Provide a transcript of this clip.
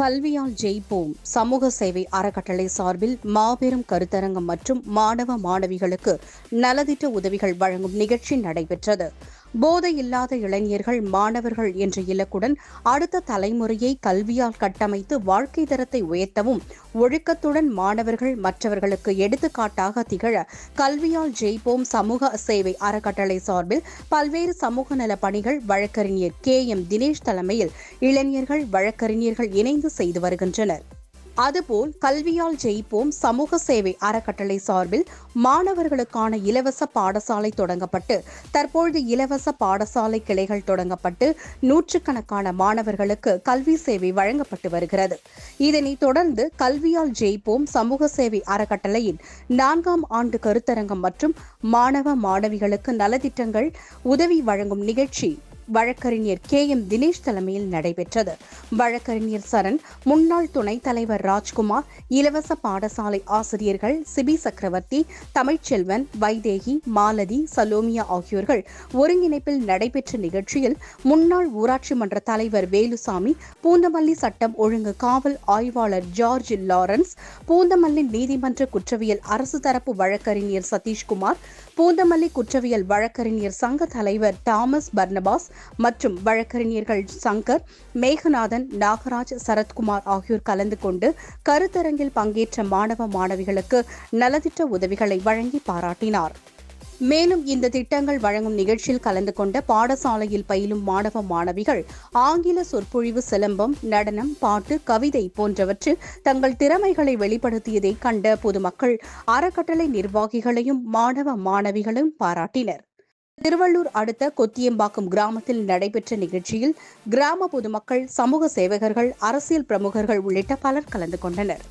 கல்வியால் ஜெயிப்போம். சமூக சேவை அறக்கட்டளை சார்பில் மாபெரும் கருத்தரங்கம் மற்றும் மாணவ மாணவிகளுக்கு நலத்திட்ட உதவிகள் வழங்கும் நிகழ்ச்சி நடைபெற்றது. போதை இல்லாத இளைஞர்கள் மாணவர்கள் என்ற இலக்குடன் அடுத்த தலைமுறையை கல்வியால் கட்டமைத்து வாழ்க்கை தரத்தை உயர்த்தவும் ஒழுக்கத்துடன் மாணவர்கள் மற்றவர்களுக்கு எடுத்துக்காட்டாக திகழ கல்வியால் ஜெயிப்போம் சமூக சேவை அறக்கட்டளை சார்பில் பல்வேறு சமூக நல பணிகள் வழக்கறிஞர் கே எம் தினேஷ் தலைமையில் இளைஞர்கள் வழக்கறிஞர்கள் இணைந்து செய்து வருகின்றனர். அதுபோல் கல்வியால் ஜெயிப்போம் சமூக சேவை அறக்கட்டளை சார்பில் மாணவர்களுக்கான இலவச பாடசாலை தொடங்கப்பட்டு தற்பொழுது இலவச பாடசாலை கிளைகள் தொடங்கப்பட்டு நூற்றுக்கணக்கான மாணவர்களுக்கு கல்வி சேவை வழங்கப்பட்டு வருகிறது. இதனைத் தொடர்ந்து கல்வியால் ஜெயிப்போம் சமூக சேவை அறக்கட்டளையின் நான்காம் ஆண்டு கருத்தரங்கம் மற்றும் மாணவ மாணவிகளுக்கு நலத்திட்டங்கள் உதவி வழங்கும் நிகழ்ச்சி வழக்கறிஞர் கே. எம். தினேஷ் தலைமையில் நடைபெற்றது. வழக்கறிஞர் சரண் முன்னாள் துணைத் தலைவர் ராஜ்குமார் இலவச பாடசாலை ஆசிரியர்கள் சிபி சக்கரவர்த்தி தமிழ்ச்செல்வன் வைதேகி மாலதி சலோமியா ஆகியோர்கள் ஒருங்கிணைப்பில் நடைபெற்ற நிகழ்ச்சியில் முன்னாள் ஊராட்சி மன்ற தலைவர் வேலுசாமி பூந்தமல்லி சட்டம் ஒழுங்கு காவல் ஆய்வாளர் ஜார்ஜ் லாரன்ஸ் பூந்தமல்லி நீதிமன்ற குற்றவியல் அரசு தரப்பு வழக்கறிஞர் சதீஷ்குமார் பூந்தமல்லி குற்றவியல் வழக்கறிஞர் சங்க தலைவர் தாமஸ் பர்னபாஸ் மற்றும் வழக்கறிஞர்கள் சங்கர் மேகநாதன் நாகராஜ் சரத்குமார் ஆகியோர் கலந்து கொண்டு கருத்தரங்கில் பங்கேற்ற மாணவ மாணவிகளுக்கு நலத்திட்ட உதவிகளை வழங்கி பாராட்டினார். மேலும் இந்த திட்டங்கள் வழங்கும் நிகழ்ச்சியில் கலந்து கொண்ட பாடசாலையில் பயிலும் மாணவ மாணவிகள் ஆங்கில சொற்பொழிவு சிலம்பம் நடனம் பாட்டு கவிதை போன்றவற்றில் தங்கள் திறமைகளை வெளிப்படுத்தியதை கண்ட பொதுமக்கள் அறக்கட்டளை நிர்வாகிகளையும் மாணவ மாணவிகளும் பாராட்டினர். திருவள்ளூர் அடுத்த கொத்தியம்பாக்கம் கிராமத்தில் நடைபெற்ற நிகழ்ச்சியில் கிராம பொதுமக்கள் சமூக சேவகர்கள் அரசியல் பிரமுகர்கள் உள்ளிட்ட பலர் கலந்து கொண்டனர்.